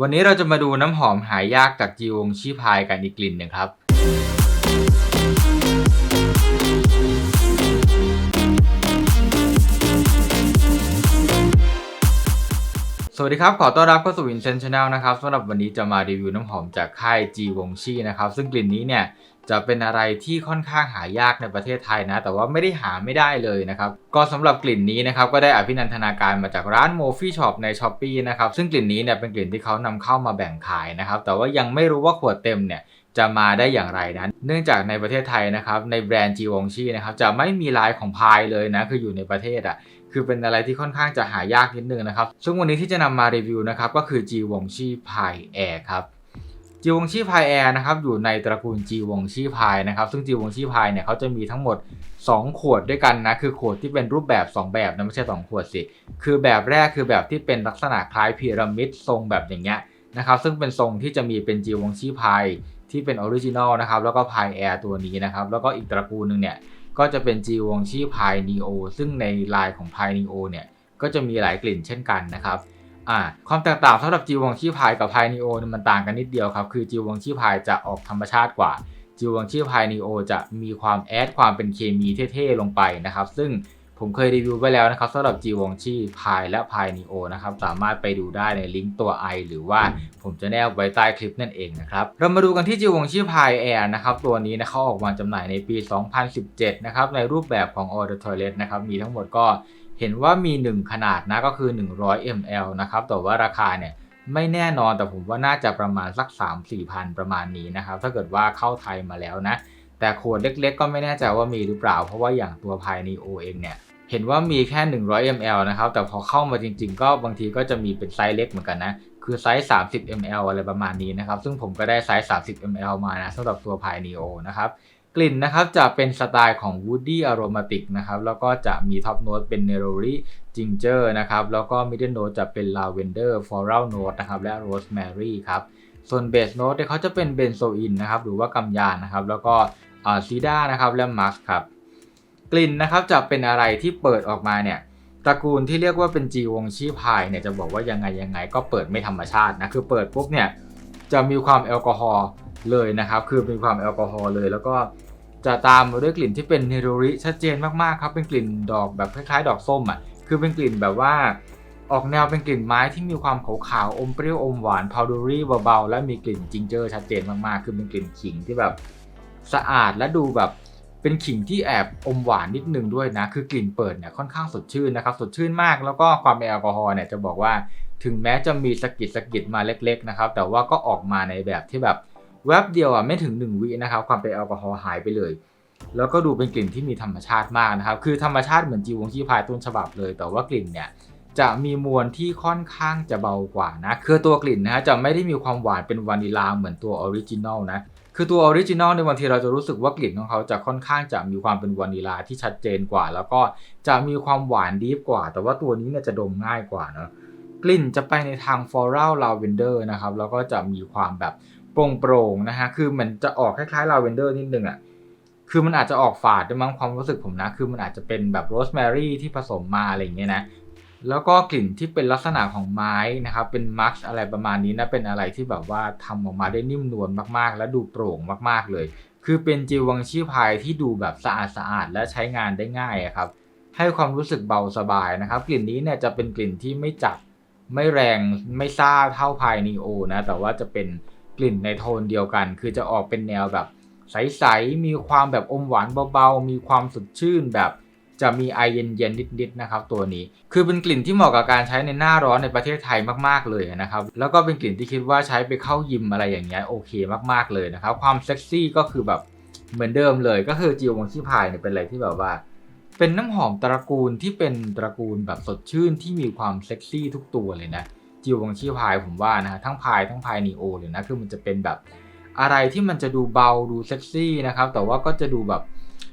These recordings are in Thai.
วันนี้เราจะมาดูน้ำหอมหายากจากจีวงชีพายกันอีกกลิ่นหนึ่งครับ สวัสดีครับ ขอต้อนรับเข้าสู่ Vincent Channel นะครับสำหรับวันนี้จะมารีวิวน้ำหอมจากค่ายจีวงชีนะครับ ซึ่งกลิ่นนี้เนี่ยจะเป็นอะไรที่ค่อนข้างหายากในประเทศไทยนะ แต่ว่าไม่ได้หาไม่ได้เลยนะครับ ก็สำหรับกลิ่นนี้นะครับก็ได้อภินันทนาการมาจากร้าน m o f i Shop ใน s h อ p e e นะครับ ซึ่งกลิ่นนี้เนี่ยเป็นกลิ่นที่เขานำเข้ามาแบ่งขายนะครับ แต่ว่ายังไม่รู้ว่าขวดเต็มเนี่ยจะมาได้อย่างไรนั้น เนื่องจากในประเทศไทยนะครับในแบรนด์จีวงชีนะครับจะไม่มีลายของพายเลยนะคืออยู่ในประเทศอะ คือเป็นอะไรที่ค่อนข้างจะหายากนิดนึงนะครับซึ่งวันนี้ที่จะนำมารีวิวนะครับก็คือ G วงชีพายแอร์ครับจีวงชีพายแอร์นะครับอยู่ในตระกูลจีวงชีพายนะครับซึ่งจีวงชีพายเนี่ยเขาจะมีทั้งหมด 2 ขวดด้วยกันนะคือขวดที่เป็นรูปแบบ 2 แบบนะไม่ใช่ 2 ขวดสิคือแบบแรกคือแบบที่เป็นลักษณะคล้ายพีระมิดทรงแบบอย่างเงี้ยนะครับซึ่งเป็นทรงที่จะมีเป็นจีวงชีพายที่เป็นออริจินอลนะครับแล้วก็พายแอร์ตัวนี้นะครับแล้วก็อีกตระกูลหนึ่งเนี่ย ก็จะเป็นจีวงชีพายนีโอซึ่งในลายของพายนีโอเนี่ยก็จะมีหลายกลิ่นเช่นกันนะครับอ่าความแตกต่างสำหรับจีวงชีพายกับพายนีโอมันต่างกันนิดเดียวครับคือจีวงชีพายจะออกธรรมชาติกว่าจีวงชีพายนีโอจะมีความแอดความเป็นเคมีเท่ๆลงไปนะครับ ซึ่ง ผมเคยรีวิวไปแล้วนะครับสำหรับจีวงชีพายและพายนีโอนะครับสามารถไปดูได้ในลิงก์ตัว i หรือว่าผมจะแนบไว้ใต้คลิปนั่นเองนะครับเรามาดูกันที่จีวงชีพายแอร์นะครับตัวนี้นะเขาออกมาจำหน่ายในปี 2017 นะครับในรูปแบบของ All the Toilet นะครับมีทั้งหมดก็เห็นว่ามี 1 ขนาดนะก็คือ 100 ml นะครับแต่ว่าราคาเนี่ยไม่แน่นอนแต่ผมว่าน่าจะประมาณสัก 3-4พันประมาณนี้นะครับถ้าเกิดว่าเข้าไทยมาแล้วนะแต่ขวดเล็กๆ ก็ไม่แน่ใจว่ามีหรือเปล่า เพราะว่าอย่างตัวภายในโอเองเนี่ย เห็นว่ามีแค่ 100 ml นะครับ แต่พอเข้ามาจริงๆ ก็บางทีก็จะมีเป็นไซส์เล็กเหมือนกันนะ คือไซส์ 30 ml อะไรประมาณนี้นะครับ ซึ่งผมก็ได้ไซส์ 30 ml มานะสำหรับตัวภายในโอนะครับ กลิ่นนะครับจะเป็นสไตล์ของ Woody Aromatic นะครับ แล้วก็จะมีท็อปโน้ตเป็น Neroli Ginger นะครับ แล้วก็ Middle Note จะเป็น Lavender Floral Note นะครับ และ Rosemary ครับ ส่วน Base Note เนี่ยเขาจะเป็น Benzoin นะครับ หรือว่ากำยานนะครับ แล้วก็ซีดานะครับ และมัสครับ กลิ่นนะครับจะเป็นอะไรที่เปิดออกมาเนี่ยตระกูลที่เรียกว่าเป็นจีวงชีพายเนี่ยจะบอกว่ายังไงยังไงก็เปิดไม่ธรรมชาตินะคือเปิดปุ๊บเนี่ยจะมีความแอลกอฮอล์เลยนะครับ คือมีความแอลกอฮอล์เลยแล้วก็จะตามมาด้วยกลิ่นที่เป็นเนโรริชัดเจนมากๆครับเป็นกลิ่นดอกแบบคล้ายๆ ดอกส้มอะคือเป็นกลิ่นแบบว่า ออกแนวเป็นกลิ่นไม้ที่มีความขาวๆอมเปรี้ยวอมหวานพาวเดอรี่เบาๆและมีกลิ่นจิงเจอร์ชัดเจนมากๆ คือเป็นกลิ่นขิงที่แบบสะอาดและดูแบบ เป็นขิงที่แอบอมหวานนิดนึงด้วยนะ คือกลิ่นเปิดเนี่ยค่อนข้างสดชื่นนะครับ สดชื่นมาก แล้วก็ความเป็นแอลกอฮอล์เนี่ยจะบอกว่า ถึงแม้จะมีสะกิดสะกิดมาเล็ก ๆ นะครับ แต่ว่าก็ออกมาในแบบที่แบบแวบเดียวอะไม่ถึง 1 วินะครับ ความเป็นแอลกอฮอล์หายไปเลย แล้วก็ดูเป็นกลิ่นที่มีธรรมชาติมากนะครับ คือธรรมชาติเหมือนจีวงชีพายต้นฉบับเลย แต่ว่ากลิ่นเนี่ยจะมีมวลที่ค่อนข้างจะเบากว่านะ คือตัวกลิ่นนะฮะจะไม่ได้มีความหวานเป็นวานิลาเหมือนตัวออริจินอลนะ คือตัวออริจินอลในบางทีเราจะรู้สึกว่ากลิ่นของเขาจะค่อนข้างจะมีความเป็นวานิลาที่ชัดเจนกว่า แล้วก็จะมีความหวานดีฟกว่า แต่ว่าตัวนี้เนี่ยจะดมง่ายกว่าเนอะกลิ่นจะไปในทางฟลอรัลลาเวนเดอร์นะครับแล้วก็จะมีความแบบโปร่งๆนะฮะคือมันจะออกคล้ายๆลาเวนเดอร์นิดนึงอะคือมันอาจจะออกฝาดด้วยมั้งความรู้สึกผมนะ คือมันอาจจะเป็นแบบโรสแมรี่ที่ผสมมาอะไรอย่างเงี้ยนะ แล้วก็กลิ่นที่เป็นลักษณะของไม้นะครับเป็นมัชอะไรประมาณนี้นะเป็นอะไรที่แบบว่าทำออกมาได้นิ่มนวลมากๆ และดูโปร่งมากๆเลย คือเป็นจีวังชีพายที่ดูแบบสะอาดสะอาดและใช้งานได้ง่ายครับให้ความรู้สึกเบาสบายนะครับ กลิ่นนี้เนี่ยจะเป็นกลิ่นที่ไม่จัดไม่แรงไม่ซ่าเท่าพายนีโอนะแต่ว่าจะเป็นกลิ่นในโทนเดียวกัน คือจะออกเป็นแนวแบบใสๆมีความแบบอมหวานเบาๆ มีความสดชื่นแบบ จะมีไอเย็นๆนิดๆนะครับตัวนี้ คือเป็นกลิ่นที่เหมาะกับการใช้ในหน้าร้อนในประเทศไทยมากๆเลยนะครับ แล้วก็เป็นกลิ่นที่คิดว่าใช้ไปเข้ายิมอะไรอย่างเงี้ยโอเคมากๆเลยนะครับ ความเซ็กซี่ก็คือแบบเหมือนเดิมเลย ก็คือจิววงชิพายเนี่ยเป็นอะไรที่แบบว่า เป็นน้ำหอมตระกูลที่เป็นตระกูลแบบสดชื่นที่มีความเซ็กซี่ทุกตัวเลยนะจิววงชีพายผมว่านะฮะทั้งพายทั้งพายนีโอเลยนะคือมันจะเป็นแบบอะไรที่มันจะดูเบาดูเซ็กซี่นะครับแต่ว่าก็จะดูแบบ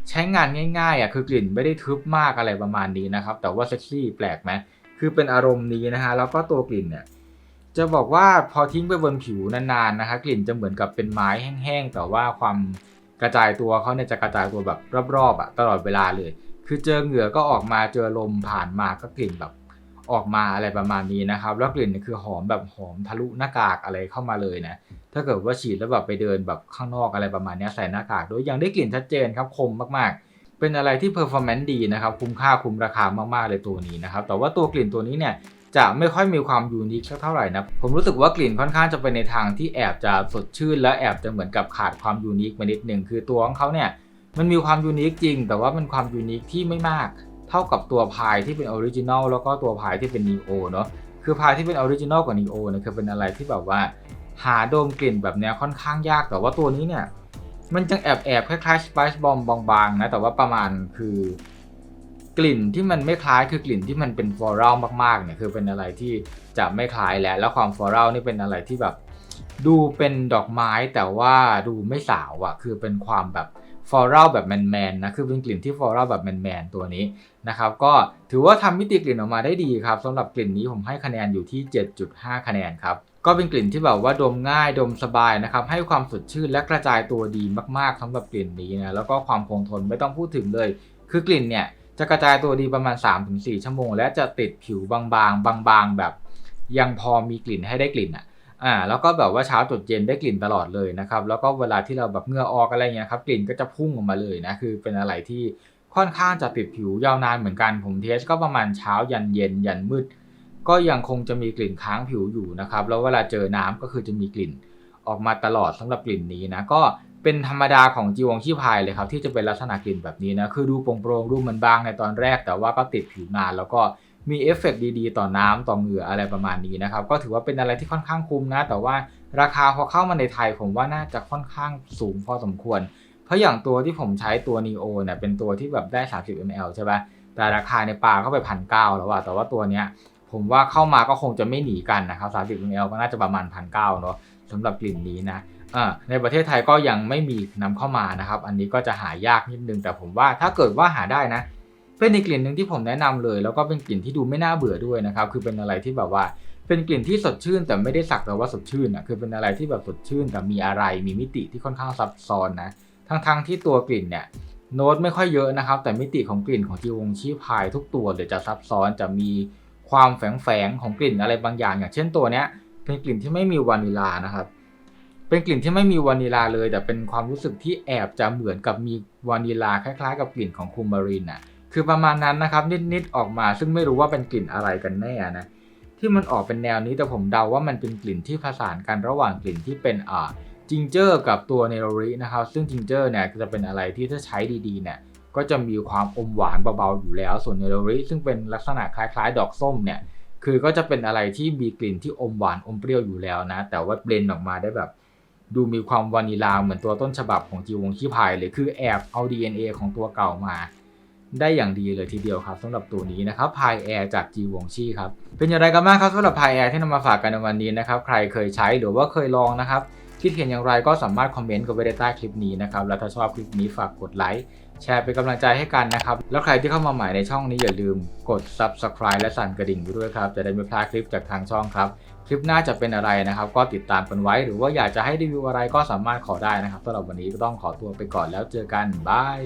ใช้งานง่ายๆอะคือกลิ่นไม่ได้ทึบมากอะไรประมาณนี้นะครับ แต่ว่าเซ็กซี่แปลกไหมคือเป็นอารมณ์นี้นะฮะแล้วก็ตัวกลิ่นเนี่ยจะบอกว่าพอทิ้งไปบนผิวนานๆนะคะกลิ่นจะเหมือนกับเป็นไม้แห้งๆแต่ว่าความกระจายตัวเขาเนี่ยจะกระจายตัวแบบรอบๆอะตลอดเวลาเลย คือเจอเหงื่อก็ออกมาเจอลมผ่านมาก็กลิ่นแบบ ออกมาอะไรประมาณนี้นะครับ แล้วกลิ่นนี่คือหอมแบบหอมทะลุหน้ากากอะไรเข้ามาเลยนะ ถ้าเกิดว่าฉีดแล้วแบบไปเดินแบบข้างนอกอะไรประมาณนี้ใส่หน้ากากโดยยังได้กลิ่นชัดเจนครับคมมากๆ เป็นอะไรที่เพอร์ฟอร์แมนซ์ดีนะครับ คุ้มค่าคุ้มราคามากๆเลยตัวนี้นะครับ แต่ว่าตัวกลิ่นตัวนี้เนี่ยจะไม่ค่อยมีความยูนิคสักเท่าไหร่นะ ผมรู้สึกว่ากลิ่นค่อนข้างจะไปในทางที่แอบจะสดชื่น และแอบจะเหมือนกับขาดความยูนิคมานิดหนึ่งคือตัวของเขาเนี่ยมันมีความยูนิคจริง แต่ว่ามันความยูนิคที่ไม่มาก เท่ากับตัวพายที่เป็นออริจินอลแล้วก็ตัวพายที่เป็นนีโอเนาะคือพายที่เป็นออริจินอลกับนีโอเนี่ยคือเป็นอะไรที่แบบว่า หาดมกลิ่นแบบเนี้ยค่อนข้างยากแต่ว่าตัวนี้เนี่ยมันจังแอบแอบคล้ายๆสไปซ์บอมบางๆนะแต่ว่าประมาณคือกลิ่นที่มันไม่คล้ายคือกลิ่นที่มันเป็นฟลอรัลมากๆเนี่ยคือเป็นอะไรที่จะไม่คล้ายแล้วแล้วความฟลอรัลนี่เป็นอะไรที่แบบ ดูเป็นดอกไม้แต่ว่าดูไม่สาวอะคือเป็นความแบบ ฟลอรัลแบบแมนๆนะคือเป็นกลิ่นที่ฟลอรัลแบบแมนๆตัวนี้นะครับก็ถือว่าทำมิติกลิ่นออกมาได้ดีครับสำหรับกลิ่นนี้ผมให้คะแนนอยู่ที่ 7.5 คะแนนครับก็เป็นกลิ่นที่แบบว่าดมง่ายดมสบายนะครับให้ความสดชื่นและกระจายตัวดีมากๆสำหรับกลิ่นนี้นะแล้วก็ความคงทนไม่ต้องพูดถึงเลย คือกลิ่นเนี่ยจะกระจายตัวดีประมาณ 3-4 ชั่วโมง และจะติดผิวบางๆ บางๆ แบบ ยังพอมีกลิ่นให้ได้กลิ่นอะ อ่าแล้วก็แบบว่าเช้าจดเย็นได้กลิ่นตลอดเลยนะครับ แล้วก็เวลาที่เราแบบเหงื่อออกอะไรเงี้ยครับกลิ่นก็จะพุ่งออกมาเลยนะคือเป็นอะไรที่ค่อนข้างจะติดผิวยาวนานเหมือนกันผมเทสก็ประมาณเช้ายันเย็นยันมืด ก็ยังคงจะมีกลิ่นค้างผิวอยู่นะครับแล้วเวลาเจอน้ำก็คือจะมีกลิ่นออกมาตลอดสำหรับกลิ่นนี้นะก็เป็นธรรมดาของจีวงขี้พายเลยครับที่จะเป็นลักษณะกลิ่นแบบนี้นะคือดูโปร่งๆดูเหมันบางในตอนแรก แต่ว่าก็ติดผิวนานแล้วก็ มีเอฟเฟกต์ดีๆ ต่อน้ำต่อเหงื่ออะไรประมาณนี้นะครับ ก็ถือว่าเป็นอะไรที่ค่อนข้างคุ้มนะ แต่ว่าราคาพอเข้ามาในไทยผมว่าน่าจะค่อนข้างสูงพอสมควร เพราะอย่างตัวที่ผมใช้ตัว Neo เนี่ยเป็นตัวที่แบบได้ 30 ml ใช่ปะแต่ราคาในปลาเข้าไปพันเแล้วอะแต่ว่าตัวเนี้ยผมว่าเข้ามาก็คงจะไม่หนีกันนะครับ 30 ml ก็น่าจะประมาณพันเก้าเนาะสำหรับกลิ่นนี้นะในประเทศไทยก็ยังไม่มีนำเข้ามานะครับ อันนี้ก็จะหายากนิดนึงแต่ผมว่าถ้าเกิดว่าหาได้นะ เป็นอีกกลิ่นหนึ่งที่ผมแนะนำเลย แล้วก็เป็นกลิ่นที่ดูไม่น่าเบื่อด้วยนะครับคือเป็นอะไรที่แบบว่าเป็นกลิ่นที่สดชื่น แต่ไม่ได้สักแต่ว่าสดชื่นอะคือเป็นอะไรที่แบบสดชื่น แต่มีอะไรมีมิติที่ค่อนข้างซับซ้อนนะทั้งๆที่ตัวกลิ่นเนี่ยโน้ตไม่ค่อยเยอะนะครับ แต่มิติของกลิ่นของจีวงชีพายทุกตัวเดี๋ยวจะซับซ้อนจะมีความแฝงๆของกลิ่นอะไรบางอย่าง อย่างเช่นตัวเนี้ยเป็นกลิ่นที่ไม่มีวานิลานะครับ เป็นกลิ่นที่ไม่มีวานิลาเลย แต่เป็นความรู้สึกที่แอบจะเหมือนกับมีวานิลาคล้ายๆ กับกลิ่นของคูมารินน่ะ คือประมาณนั้นนะครับ นิดๆออกมาซึ่งไม่รู้ว่าเป็นกลิ่นอะไรกันแน่นะที่มันออกเป็นแนวนี้แต่ผมเดาว่ามันเป็นกลิ่นที่ผสานกันระหว่างกลิ่นที่เป็นอ่าจิงเจอร์กับตัวเนโรรินะครับ ซึ่งจิงเจอร์เนี่ยจะเป็นอะไรที่ถ้าใช้ดีๆเนี่ยก็จะมีความอมหวานเบาๆอยู่แล้ว ส่วนเนโรริซึ่งเป็นลักษณะคล้ายๆ ดอกส้มเนี่ยคือก็จะเป็นอะไรที่มีกลิ่นที่อมหวานอมเปรี้ยวอยู่แล้วนะ แต่ว่าเบลนด์ออกมาได้แบบ ดูมีความวานิลาเหมือนตัวต้นฉบับของจีวงขี้พายเลยคือแอบเอา DNA ของตัวเก่ามา ได้อย่างดีเลยทีเดียวครับสำหรับตัวนี้นะครับพายแอร์จากจีวงชี่ครับเป็นอย่างไรกันบ้างครับสำหรับพายแอร์ที่นำมาฝากกันในวันนี้นะครับใครเคยใช้หรือว่าเคยลองนะครับคิดเห็นอย่างไรก็สามารถคอมเมนต์กันไว้ได้ใต้คลิปนี้นะครับแล้วถ้าชอบคลิปนี้ฝากกดไลค์แชร์เป็นกำลังใจให้กันนะครับ แล้วใครที่เข้ามาใหม่ในช่องนี้อย่าลืมกด subscribe และสั่นกระดิ่งไว้ด้วยครับ จะได้ไม่พลาดคลิปจากทางช่องครับ คลิปหน้าจะเป็นอะไรนะครับ ก็ติดตามกันไว้ หรือว่าอยากจะให้รีวิวอะไรก็สามารถขอได้นะครับสำหรับวันนี้ก็ต้องขอตัวไปก่อนแล้วเจอกันบาย